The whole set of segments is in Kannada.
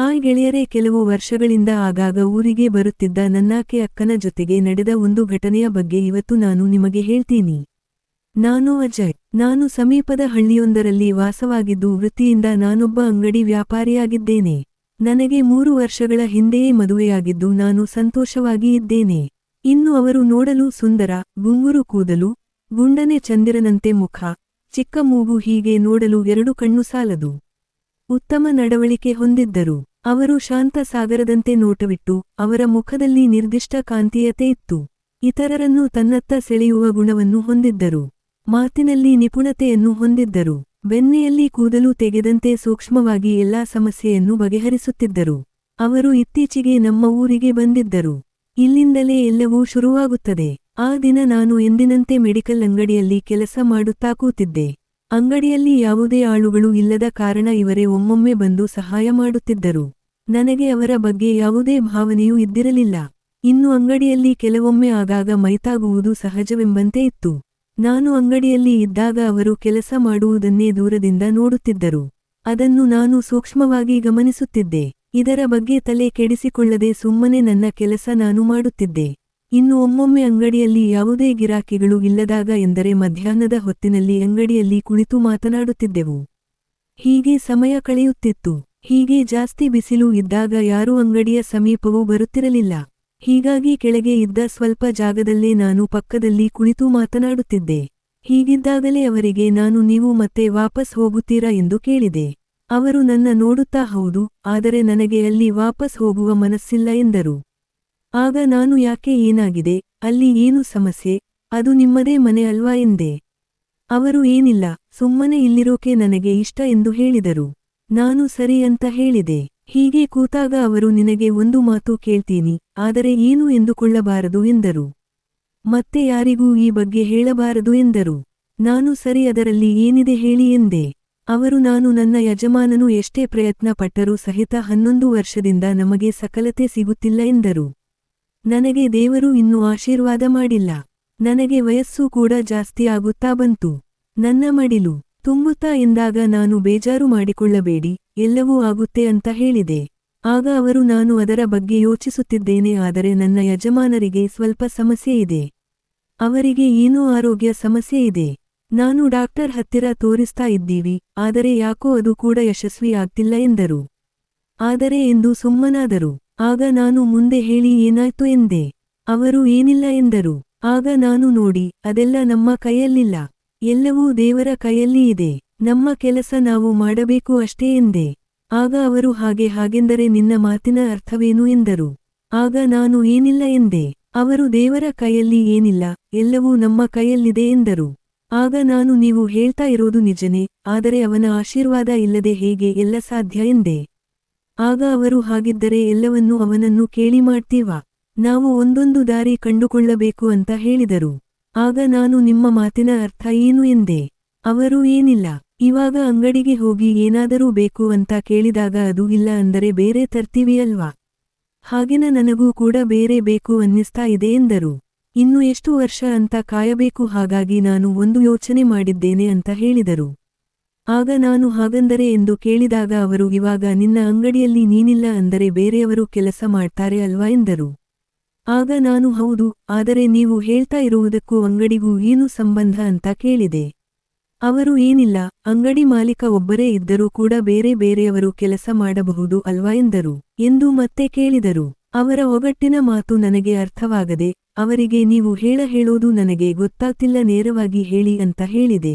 ಹಾಯ್ ಗೆಳೆಯರೇ, ಕೆಲವು ವರ್ಷಗಳಿಂದ ಆಗಾಗ ಊರಿಗೆ ಬರುತ್ತಿದ್ದ ನನ್ನಾಕೆ ಅಕ್ಕನ ಜೊತೆಗೆ ನಡೆದ ಒಂದು ಘಟನೆಯ ಬಗ್ಗೆ ಇವತ್ತು ನಾನು ನಿಮಗೆ ಹೇಳ್ತೀನಿ. ನಾನು ಅಜಯ್. ನಾನು ಸಮೀಪದ ಹಳ್ಳಿಯೊಂದರಲ್ಲಿ ವಾಸವಾಗಿದ್ದು, ವೃತ್ತಿಯಿಂದ ನಾನೊಬ್ಬ ಅಂಗಡಿ ವ್ಯಾಪಾರಿಯಾಗಿದ್ದೇನೆ. ನನಗೆ ಮೂರು ವರ್ಷಗಳ ಹಿಂದೆಯೇ ಮದುವೆಯಾಗಿದ್ದು, ನಾನು ಸಂತೋಷವಾಗಿ ಇದ್ದೇನೆ. ಇನ್ನು ಅವರು ನೋಡಲು ಸುಂದರ, ಗುಂಗುರು ಕೂದಲು, ಗುಂಡನೆ ಚಂದಿರನಂತೆ ಮುಖ, ಚಿಕ್ಕ ಮೂಗು ಹೀಗೆ ನೋಡಲು ಎರಡು ಕಣ್ಣು ಸಾಲದು. ಉತ್ತಮ ನಡವಳಿಕೆ ಹೊಂದಿದ್ದರು. ಅವರು ಶಾಂತ ಸಾಗರದಂತೆ ನೋಟವಿಟ್ಟು ಅವರ ಮುಖದಲ್ಲಿ ನಿರ್ದಿಷ್ಟ ಕಾಂತೀಯತೆ ಇತ್ತು. ಇತರರನ್ನು ತನ್ನತ್ತ ಸೆಳೆಯುವ ಗುಣವನ್ನು ಹೊಂದಿದ್ದರು. ಮಾತಿನಲ್ಲಿ ನಿಪುಣತೆಯನ್ನು ಹೊಂದಿದ್ದರು. ಬೆನ್ನೆಯಲ್ಲಿ ಕೂದಲು ತೆಗೆದಂತೆ ಸೂಕ್ಷ್ಮವಾಗಿ ಎಲ್ಲಾ ಸಮಸ್ಯೆಯನ್ನು ಬಗೆಹರಿಸುತ್ತಿದ್ದರು. ಅವರು ಇತ್ತೀಚೆಗೆ ನಮ್ಮ ಊರಿಗೆ ಬಂದಿದ್ದರು. ಇಲ್ಲಿಂದಲೇ ಎಲ್ಲವೂ ಶುರುವಾಗುತ್ತದೆ. ಆ ದಿನ ನಾನು ಎಂದಿನಂತೆ ಮೆಡಿಕಲ್ ಅಂಗಡಿಯಲ್ಲಿ ಕೆಲಸ ಮಾಡುತ್ತಾ ಕೂತಿದ್ದೆ. ಅಂಗಡಿಯಲ್ಲಿ ಯಾವುದೇ ಆಳುಗಳು ಇಲ್ಲದ ಕಾರಣ ಇವರೇ ಒಮ್ಮೊಮ್ಮೆ ಬಂದು ಸಹಾಯ ಮಾಡುತ್ತಿದ್ದರು. ನನಗೆ ಅವರ ಬಗ್ಗೆ ಯಾವುದೇ ಭಾವನೆಯೂ ಇದ್ದಿರಲಿಲ್ಲ. ಇನ್ನು ಅಂಗಡಿಯಲ್ಲಿ ಕೆಲವೊಮ್ಮೆ ಆಗಾಗ ಮೈತಾಗುವುದು ಸಹಜವೆಂಬಂತೆ ಇತ್ತು. ನಾನು ಅಂಗಡಿಯಲ್ಲಿ ಇದ್ದಾಗ ಅವರು ಕೆಲಸ ಮಾಡುವುದನ್ನೇ ದೂರದಿಂದ ನೋಡುತ್ತಿದ್ದರು. ಅದನ್ನು ನಾನು ಸೂಕ್ಷ್ಮವಾಗಿ ಗಮನಿಸುತ್ತಿದ್ದೆ. ಇದರ ಬಗ್ಗೆ ತಲೆ ಕೆಡಿಸಿಕೊಳ್ಳದೆ ಸುಮ್ಮನೆ ನನ್ನ ಕೆಲಸ ನಾನು ಮಾಡುತ್ತಿದ್ದೆ. ಇನ್ನು ಒಮ್ಮೊಮ್ಮೆ ಅಂಗಡಿಯಲ್ಲಿ ಯಾವುದೇ ಗಿರಾಕಿಗಳು ಇಲ್ಲದಾಗ ಎಂದರೆ ಮಧ್ಯಾಹ್ನದ ಹೊತ್ತಿನಲ್ಲಿ ಅಂಗಡಿಯಲ್ಲಿ ಕುಳಿತು ಮಾತನಾಡುತ್ತಿದ್ದೆವು. ಹೀಗೆ ಸಮಯ ಕಳೆಯುತ್ತಿತ್ತು. ಹೀಗೆ ಜಾಸ್ತಿ ಬಿಸಿಲು ಇದ್ದಾಗ ಯಾರೂ ಅಂಗಡಿಯ ಸಮೀಪವೂ ಬರುತ್ತಿರಲಿಲ್ಲ. ಹೀಗಾಗಿ ಕೆಳಗೆ ಇದ್ದ ಸ್ವಲ್ಪ ಜಾಗದಲ್ಲೇ ನಾನು ಪಕ್ಕದಲ್ಲಿ ಕುಳಿತು ಮಾತನಾಡುತ್ತಿದ್ದೆ. ಹೀಗಿದ್ದಾಗಲೇ ಅವರಿಗೆ, ನಾನು ನೀವು ಮತ್ತೆ ವಾಪಸ್ ಹೋಗುತ್ತೀರಾ? ಎಂದು ಕೇಳಿದೆ. ಅವರು, ನನ್ನ ನೋಡುತ್ತಾ ಹೌದು, ಆದರೆ ನನಗೆ ಅಲ್ಲಿ ವಾಪಸ್ ಹೋಗುವ ಮನಸ್ಸಿಲ್ಲ ಎಂದರು. ಆಗ ನಾನು ಯಾಕೆ ಏನಾಗಿದೆ? ಅಲ್ಲಿ ಏನು ಸಮಸ್ಯೆ? ಅದು ನಿಮ್ಮದೇ ಮನೆ ಅಲ್ವಾ ಎಂದೆ? ಅವರು ಏನಿಲ್ಲ, ಸುಮ್ಮನೆ ಇಲ್ಲಿರೋಕೆ ನನಗೆ ಇಷ್ಟ ಎಂದು ಹೇಳಿದರು. ನಾನು ಸರಿ ಅಂತ ಹೇಳಿದೆ. ಹೀಗೆ ಕೂತಾಗ ಅವರು ನಿನಗೆ ಒಂದು ಮಾತು ಕೇಳ್ತೀನಿ, ಆದರೆ ಏನು ಎಂದುಕೊಳ್ಳಬಾರದು ಎಂದರು. ಮತ್ತೆ ಯಾರಿಗೂ ಈ ಬಗ್ಗೆ ಹೇಳಬಾರದು ಎಂದರು. ನಾನು ಸರಿ ಅದರಲ್ಲಿ ಏನಿದೆ ಹೇಳಿ ಎಂದೆ. ಅವರು ನಾನು ನನ್ನ ಯಜಮಾನನು ಎಷ್ಟೇ ಪ್ರಯತ್ನ ಪಟ್ಟರೂ ಸಹಿತ ಹನ್ನೊಂದು ವರ್ಷದಿಂದ ನಮಗೆ ಸಕಲತೆ ಸಿಗುತ್ತಿಲ್ಲ ಎಂದರು. ನನಗೆ ದೇವರು ಇನ್ನೂ ಆಶೀರ್ವಾದ ಮಾಡಿಲ್ಲ. ನನಗೆ ವಯಸ್ಸು ಕೂಡ ಜಾಸ್ತಿ ಆಗುತ್ತಾ ಬಂತು. ನನ್ನ ಮಡಿಲು ತುಂಬುತ್ತಾ ಎಂದಾಗ ನಾನು ಬೇಜಾರು ಮಾಡಿಕೊಳ್ಳಬೇಡಿ, ಎಲ್ಲವೂ ಆಗುತ್ತೆ ಅಂತ ಹೇಳಿದೆ. ಆಗ ಅವರು, ನಾನು ಅದರ ಬಗ್ಗೆ ಯೋಚಿಸುತ್ತಿದ್ದೇನೆ, ಆದರೆ ನನ್ನ ಯಜಮಾನರಿಗೆ ಸ್ವಲ್ಪ ಸಮಸ್ಯೆ ಇದೆ. ಅವರಿಗೆ ಏನೂ ಆರೋಗ್ಯ ಸಮಸ್ಯೆ ಇದೆ. ನಾನು ಡಾಕ್ಟರ್ ಹತ್ತಿರ ತೋರಿಸ್ತಾ ಇದ್ದೀವಿ, ಆದರೆ ಯಾಕೋ ಅದು ಕೂಡ ಯಶಸ್ವಿ ಆಗ್ತಿಲ್ಲ ಎಂದರು. ಆದರೆ ಎಂದು ಸುಮ್ಮನಾದರು. ಆಗ ನಾನು ಮುಂದೆ ಹೇಳಿ ಏನಾಯ್ತು ಎಂದೆ. ಅವರು ಏನಿಲ್ಲ ಎಂದರು. ಆಗ ನಾನು ನೋಡಿ, ಅದೆಲ್ಲ ನಮ್ಮ ಕೈಯಲ್ಲಿಲ್ಲ. ಎಲ್ಲವೂ ದೇವರ ಕೈಯಲ್ಲಿ ಇದೆ. ನಮ್ಮ ಕೆಲಸ ನಾವು ಮಾಡಬೇಕು ಅಷ್ಟೇ ಎಂದೆ. ಆಗ ಅವರು ಹಾಗೆ ಹಾಗೆಂದರೆ ನಿನ್ನ ಮಾತಿನ ಅರ್ಥವೇನು ಎಂದರು. ಆಗ ನಾನು ಏನಿಲ್ಲ ಎಂದೆ. ಅವರು ದೇವರ ಕೈಯಲ್ಲಿ ಏನಿಲ್ಲ, ಎಲ್ಲವೂ ನಮ್ಮ ಕೈಯಲ್ಲಿದೆ ಎಂದರು. ಆಗ ನಾನು ನೀವು ಹೇಳ್ತಾ ಇರೋದು ನಿಜನೇ, ಆದರೆ ಅವನ ಆಶೀರ್ವಾದ ಇಲ್ಲದೆ ಹೇಗೆ ಎಲ್ಲ ಸಾಧ್ಯ ಎಂದೆ. ಆಗ ಅವರು ಹಾಗಿದ್ದರೆ ಎಲ್ಲವನ್ನೂ ಅವನನ್ನು ಕೇಳಿ ಮಾಡ್ತೀವಾ? ನಾವು ಒಂದೊಂದು ದಾರಿ ಕಂಡುಕೊಳ್ಳಬೇಕು ಅಂತ ಹೇಳಿದರು. ಆಗ ನಾನು ನಿಮ್ಮ ಮಾತಿನ ಅರ್ಥ ಏನು ಎಂದೆ? ಅವರು ಏನಿಲ್ಲ, ಇವಾಗ ಅಂಗಡಿಗೆ ಹೋಗಿ ಏನಾದರೂ ಬೇಕು ಅಂತ ಕೇಳಿದಾಗ ಅದು ಇಲ್ಲ ಅಂದರೆ ಬೇರೆ ತರ್ತೀವಿ ಅಲ್ವಾ? ಹಾಗಿನ ನನಗೂ ಕೂಡ ಬೇರೆ ಬೇಕು ಅನ್ನಿಸ್ತಾ ಇದೆ ಎಂದರು. ಇನ್ನು ಎಷ್ಟು ವರ್ಷ ಅಂತ ಕಾಯಬೇಕು ಹಾಗಾಗಿ ನಾನು ಒಂದು ಯೋಚನೆ ಮಾಡಿದ್ದೇನೆ ಅಂತ ಹೇಳಿದರು. ಆಗ ನಾನು ಹಾಗಂದರೆ ಎಂದು ಕೇಳಿದಾಗ ಅವರು, ಇವಾಗ ನಿನ್ನ ಅಂಗಡಿಯಲ್ಲಿ ನೀನಿಲ್ಲ ಅಂದರೆ ಬೇರೆಯವರು ಕೆಲಸ ಮಾಡ್ತಾರೆ ಅಲ್ವಾ ಎಂದರು. ಆಗ ನಾನು, ಹೌದು, ಆದರೆ ನೀವು ಹೇಳ್ತಾ ಇರುವುದಕ್ಕೂ ಅಂಗಡಿಗೂ ಏನು ಸಂಬಂಧ ಅಂತ ಕೇಳಿದೆ. ಅವರು, ಏನಿಲ್ಲ, ಅಂಗಡಿ ಮಾಲೀಕ ಒಬ್ಬರೇ ಇದ್ದರೂ ಕೂಡ ಬೇರೆ ಬೇರೆಯವರು ಕೆಲಸ ಮಾಡಬಹುದು ಅಲ್ವಾ ಎಂದರು ಎಂದು ಮತ್ತೆ ಕೇಳಿದರು. ಅವರ ಒಗಟ್ಟಿನ ಮಾತು ನನಗೆ ಅರ್ಥವಾಗದೆ, ಅವರಿಗೆ ನೀವು ಹೇಳ ಹೇಳೋದು ನನಗೆ ಗೊತ್ತಾಗ್ತಿಲ್ಲ, ನೇರವಾಗಿ ಹೇಳಿ ಅಂತ ಹೇಳಿದೆ.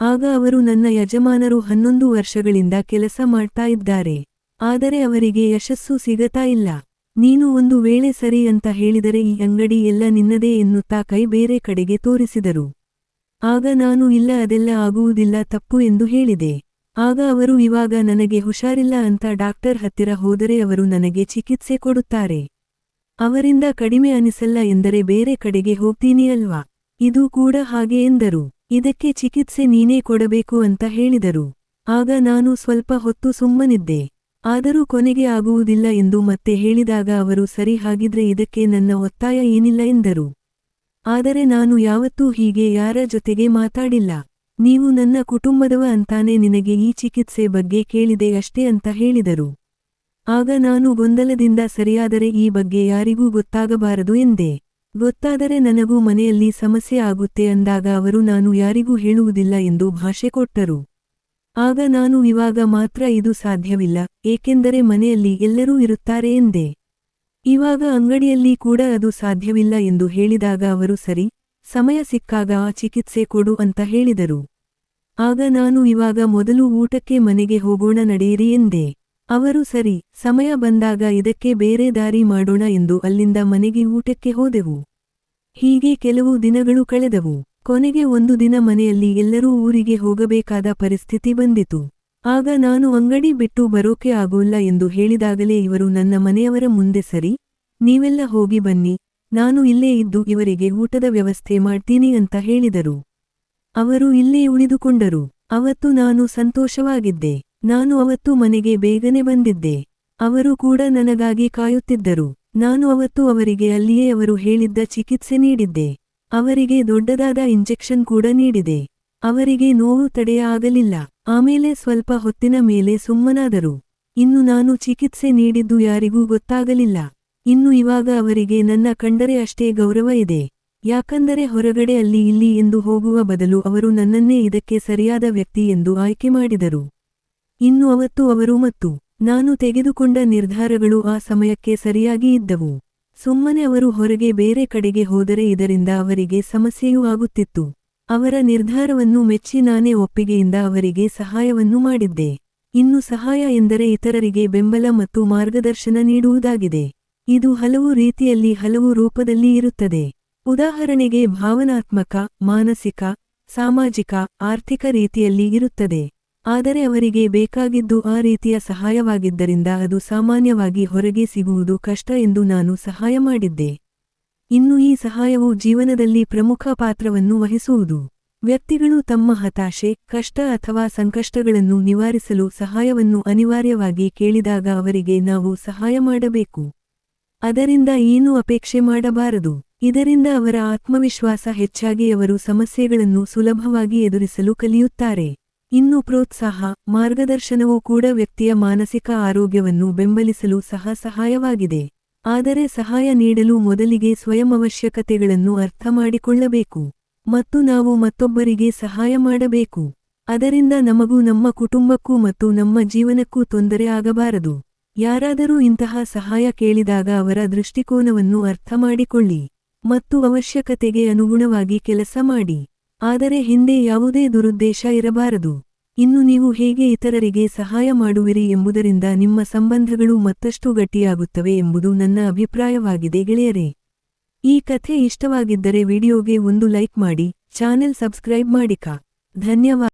ಆಗ ಅವರು ನನ್ನ ಯಜಮಾನರು ಹನ್ನೊಂದು ವರ್ಷಗಳಿಂದ ಕೆಲಸ ಮಾಡ್ತಾ ಇದ್ದಾರೆ. ಆದರೆ ಅವರಿಗೆ ಯಶಸ್ಸು ಸಿಗತಾ ಇಲ್ಲ. ನೀನು ಒಂದು ವೇಳೆ ಸರಿ ಅಂತ ಹೇಳಿದರೆ ಈ ಅಂಗಡಿ ಎಲ್ಲ ನಿನ್ನದೇ ಎನ್ನುತ್ತಾ ಕೈ ಬೇರೆ ಕಡೆಗೆ ತೋರಿಸಿದರು. ಆಗ ನಾನು, ಇಲ್ಲ, ಅದೆಲ್ಲ ಆಗುವುದಿಲ್ಲ, ತಪ್ಪು ಎಂದು ಹೇಳಿದೆ. ಆಗ ಅವರು, ಇವಾಗ ನನಗೆ ಹುಷಾರಿಲ್ಲ ಅಂತ ಡಾಕ್ಟರ್ ಹತ್ತಿರ ಹೋದರೆ ಅವರು ನನಗೆ ಚಿಕಿತ್ಸೆ ಕೊಡುತ್ತಾರೆ. ಅವರಿಂದ ಕಡಿಮೆ ಅನಿಸಲ್ಲ ಎಂದರೆ ಬೇರೆ ಕಡೆಗೆ ಹೋಗ್ತೀನಿ ಅಲ್ವಾ? ಇದು ಕೂಡ ಹಾಗೆ ಎಂದರು. ಇದಕ್ಕೆ ಚಿಕಿತ್ಸೆ ನೀನೇ ಕೊಡಬೇಕು ಅಂತ ಹೇಳಿದರು. ಆಗ ನಾನು ಸ್ವಲ್ಪ ಹೊತ್ತು ಸುಮ್ಮನಿದ್ದೆ. ಆದರೂ ಕೊನೆಗೆ ಆಗುವುದಿಲ್ಲ ಎಂದು ಮತ್ತೆ ಹೇಳಿದಾಗ ಅವರು, ಸರಿ, ಹಾಗಿದ್ರೆ ಇದಕ್ಕೆ ನನ್ನ ಒತ್ತಾಯ ಏನಿಲ್ಲ ಎಂದರು. ಆದರೆ ನಾನು ಯಾವತ್ತೂ ಹೀಗೆ ಯಾರ ಜೊತೆಗೆ ಮಾತಾಡಿಲ್ಲ. ನೀವು ನನ್ನ ಕುಟುಂಬದವ ಅಂತಾನೆ ನಿನಗೆ ಈ ಚಿಕಿತ್ಸೆ ಬಗ್ಗೆ ಕೇಳಿದೆ ಅಷ್ಟೇ ಅಂತ ಹೇಳಿದರು. ಆಗ ನಾನು ಗೊಂದಲದಿಂದ ಸರಿಯಾದರೆ ಈ ಬಗ್ಗೆ ಯಾರಿಗೂ ಗೊತ್ತಾಗಬಾರದು ಎಂದೆ. ಗೊತ್ತಾದರೆ ನನಗೂ ಮನೆಯಲ್ಲಿ ಸಮಸ್ಯೆ ಆಗುತ್ತೆ ಅಂದಾಗ ಅವರು ನಾನು ಯಾರಿಗೂ ಹೇಳುವುದಿಲ್ಲ ಎಂದು ಭಾಷೆ ಕೊಟ್ಟರು. ಆಗ ನಾನು ಇವಾಗ ಮಾತ್ರ ಇದು ಸಾಧ್ಯವಿಲ್ಲ, ಏಕೆಂದರೆ ಮನೆಯಲ್ಲಿ ಎಲ್ಲರೂ ಇರುತ್ತಾರೆ ಎಂದೆ. ಇವಾಗ ಅಂಗಡಿಯಲ್ಲಿ ಕೂಡ ಅದು ಸಾಧ್ಯವಿಲ್ಲ ಎಂದು ಹೇಳಿದಾಗ ಅವರು ಸರಿ, ಸಮಯ ಸಿಕ್ಕಾಗ ಆ ಚಿಕಿತ್ಸೆ ಕೊಡು ಅಂತ ಹೇಳಿದರು. ಆಗ ನಾನು ಇವಾಗ ಮೊದಲು ಊಟಕ್ಕೆ ಮನೆಗೆ ಹೋಗೋಣ ನಡೆಯಿರಿ ಎಂದೆ. ಅವರು ಸರಿ, ಸಮಯ ಬಂದಾಗ ಇದಕ್ಕೆ ಬೇರೆ ದಾರಿ ಮಾಡೋಣ ಎಂದು ಅಲ್ಲಿಂದ ಮನೆಗೆ ಊಟಕ್ಕೆ ಹೋದೆವು. ಹೀಗೆ ಕೆಲವು ದಿನಗಳು ಕಳೆದವು. ಕೊನೆಗೆ ಒಂದು ದಿನ ಮನೆಯಲ್ಲಿ ಎಲ್ಲರೂ ಊರಿಗೆ ಹೋಗಬೇಕಾದ ಪರಿಸ್ಥಿತಿ ಬಂದಿತು. ಆಗ ನಾನು ಅಂಗಡಿ ಬಿಟ್ಟು ಬರೋಕೆ ಆಗೋಲ್ಲ ಎಂದು ಹೇಳಿದಾಗಲೇ ಇವರು ನನ್ನ ಮನೆಯವರ ಮುಂದೆ ಸರಿ, ನೀವೆಲ್ಲ ಹೋಗಿ ಬನ್ನಿ, ನಾನು ಇಲ್ಲೇ ಇದ್ದು ಇವರಿಗೆ ಊಟದ ವ್ಯವಸ್ಥೆ ಮಾಡ್ತೀನಿ ಅಂತ ಹೇಳಿದರು. ಅವರು ಇಲ್ಲೇ ಉಳಿದುಕೊಂಡರು. ಅವತ್ತು ನಾನು ಸಂತೋಷವಾಗಿದ್ದೆ. ನಾನು ಅವತ್ತು ಮನೆಗೆ ಬೇಗನೆ ಬಂದಿದ್ದೆ. ಅವರು ಕೂಡ ನನಗಾಗಿ ಕಾಯುತ್ತಿದ್ದರು. ನಾನು ಅವತ್ತು ಅವರಿಗೆ ಅಲ್ಲಿಯೇ ಅವರು ಹೇಳಿದ್ದ ಚಿಕಿತ್ಸೆ ನೀಡಿದ್ದೆ. ಅವರಿಗೆ ದೊಡ್ಡದಾದ ಇಂಜೆಕ್ಷನ್ ಕೂಡ ನೀಡಿದೆ. ಅವರಿಗೆ ನೋವು ತಡೆಯ ಆಗಲಿಲ್ಲ ಆಮೇಲೆ ಸ್ವಲ್ಪ ಹೊತ್ತಿನ ಮೇಲೆ ಸುಮ್ಮನಾದರು. ಇನ್ನು ನಾನು ಚಿಕಿತ್ಸೆ ನೀಡಿದ್ದು ಯಾರಿಗೂ ಗೊತ್ತಾಗಲಿಲ್ಲ. ಇನ್ನು ಇವಾಗ ಅವರಿಗೆ ನನ್ನ ಕಂಡರೆ ಅಷ್ಟೇ ಗೌರವ ಇದೆ. ಯಾಕಂದರೆ ಹೊರಗಡೆ ಅಲ್ಲಿ ಇಲ್ಲಿ ಎಂದು ಹೋಗುವ ಬದಲು ಅವರು ನನ್ನನ್ನೇ ಇದಕ್ಕೆ ಸರಿಯಾದ ವ್ಯಕ್ತಿ ಎಂದು ಆಯ್ಕೆ ಮಾಡಿದರು. ಇನ್ನು ಅವತ್ತು ಅವರು ಮತ್ತು ನಾನು ತೆಗೆದುಕೊಂಡ ನಿರ್ಧಾರಗಳು ಆ ಸಮಯಕ್ಕೆ ಸರಿಯಾಗಿ ಇದ್ದವು. ಸುಮ್ಮನೆ ಅವರು ಹೊರಗೆ ಬೇರೆ ಕಡೆಗೆ ಹೋದರೆ ಇದರಿಂದ ಅವರಿಗೆ ಸಮಸ್ಯೆಯೂ ಆಗುತ್ತಿತ್ತು. ಅವರ ನಿರ್ಧಾರವನ್ನು ಮೆಚ್ಚಿ ನಾನೇ ಒಪ್ಪಿಗೆಯಿಂದ ಅವರಿಗೆ ಸಹಾಯವನ್ನು ಮಾಡಿದ್ದೆ. ಇನ್ನು ಸಹಾಯ ಎಂದರೆ ಇತರರಿಗೆ ಬೆಂಬಲ ಮತ್ತು ಮಾರ್ಗದರ್ಶನ ನೀಡುವುದಾಗಿದೆ. ಇದು ಹಲವು ರೀತಿಯಲ್ಲಿ ಹಲವು ರೂಪದಲ್ಲಿ ಇರುತ್ತದೆ. ಉದಾಹರಣೆಗೆ ಭಾವನಾತ್ಮಕ, ಮಾನಸಿಕ, ಸಾಮಾಜಿಕ, ಆರ್ಥಿಕ ರೀತಿಯಲ್ಲಿ ಇರುತ್ತದೆ. ಆದರೆ ಅವರಿಗೆ ಬೇಕಾಗಿದ್ದು ಆ ರೀತಿಯ ಸಹಾಯವಾಗಿದ್ದರಿಂದ ಅದು ಸಾಮಾನ್ಯವಾಗಿ ಹೊರಗೆ ಸಿಗುವುದು ಕಷ್ಟ ಎಂದು ನಾನು ಸಹಾಯ ಮಾಡಿದ್ದೆ. ಇನ್ನು ಈ ಸಹಾಯವು ಜೀವನದಲ್ಲಿ ಪ್ರಮುಖ ಪಾತ್ರವನ್ನು ವಹಿಸುವುದು. ವ್ಯಕ್ತಿಗಳು ತಮ್ಮ ಹತಾಶೆ, ಕಷ್ಟ ಅಥವಾ ಸಂಕಷ್ಟಗಳನ್ನು ನಿವಾರಿಸಲು ಸಹಾಯವನ್ನು ಅನಿವಾರ್ಯವಾಗಿ ಕೇಳಿದಾಗ ಅವರಿಗೆ ನಾವು ಸಹಾಯ ಮಾಡಬೇಕು. ಅದರಿಂದ ಏನು ಅಪೇಕ್ಷೆ ಮಾಡಬಾರದು. ಇದರಿಂದ ಅವರ ಆತ್ಮವಿಶ್ವಾಸ ಹೆಚ್ಚಾಗಿ ಅವರು ಸಮಸ್ಯೆಗಳನ್ನು ಸುಲಭವಾಗಿ ಎದುರಿಸಲು ಕಲಿಯುತ್ತಾರೆ. ಇನ್ನು ಪ್ರೋತ್ಸಾಹ, ಮಾರ್ಗದರ್ಶನವೂ ಕೂಡ ವ್ಯಕ್ತಿಯ ಮಾನಸಿಕ ಆರೋಗ್ಯವನ್ನು ಬೆಂಬಲಿಸಲು ಸಹ ಸಹಾಯವಾಗಿದೆ. ಆದರೆ ಸಹಾಯ ನೀಡಲು ಮೊದಲಿಗೆ ಸ್ವಯಂ ಅವಶ್ಯಕತೆಗಳನ್ನು ಅರ್ಥ ಮಾಡಿಕೊಳ್ಳಬೇಕು. ಮತ್ತು ನಾವು ಮತ್ತೊಬ್ಬರಿಗೆ ಸಹಾಯ ಮಾಡಬೇಕು. ಅದರಿಂದ ನಮಗೂ ನಮ್ಮ ಕುಟುಂಬಕ್ಕೂ ಮತ್ತು ನಮ್ಮ ಜೀವನಕ್ಕೂ ತೊಂದರೆ ಆಗಬಾರದು. ಯಾರಾದರೂ ಇಂತಹ ಸಹಾಯ ಕೇಳಿದಾಗ ಅವರ ದೃಷ್ಟಿಕೋನವನ್ನು ಅರ್ಥ ಮಾಡಿಕೊಳ್ಳಿ. ಮತ್ತು ಅವಶ್ಯಕತೆಗೆ ಅನುಗುಣವಾಗಿ ಕೆಲಸ ಮಾಡಿ. ಆದರೆ ಹಿಂದೆ ಯಾವುದೇ ದುರುದ್ದೇಶ ಇರಬಾರದು. ಇನ್ನು ನೀವು ಹೇಗೆ ಇತರರಿಗೆ ಸಹಾಯ ಮಾಡುವಿರಿ ಎಂಬುದರಿಂದ ನಿಮ್ಮ ಸಂಬಂಧಗಳು ಮತ್ತಷ್ಟು ಗಟ್ಟಿಯಾಗುತ್ತವೆ ಎಂಬುದು ನನ್ನ ಅಭಿಪ್ರಾಯವಾಗಿದೆ ಗೆಳೆಯರೇ. ಈ ಕಥೆ ಇಷ್ಟವಾಗಿದ್ದರೆ ವಿಡಿಯೋಗೆ ಒಂದು ಲೈಕ್ ಮಾಡಿ, ಚಾನೆಲ್ ಸಬ್ಸ್ಕ್ರೈಬ್ ಮಾಡಿಕಾ. ಧನ್ಯವಾದ.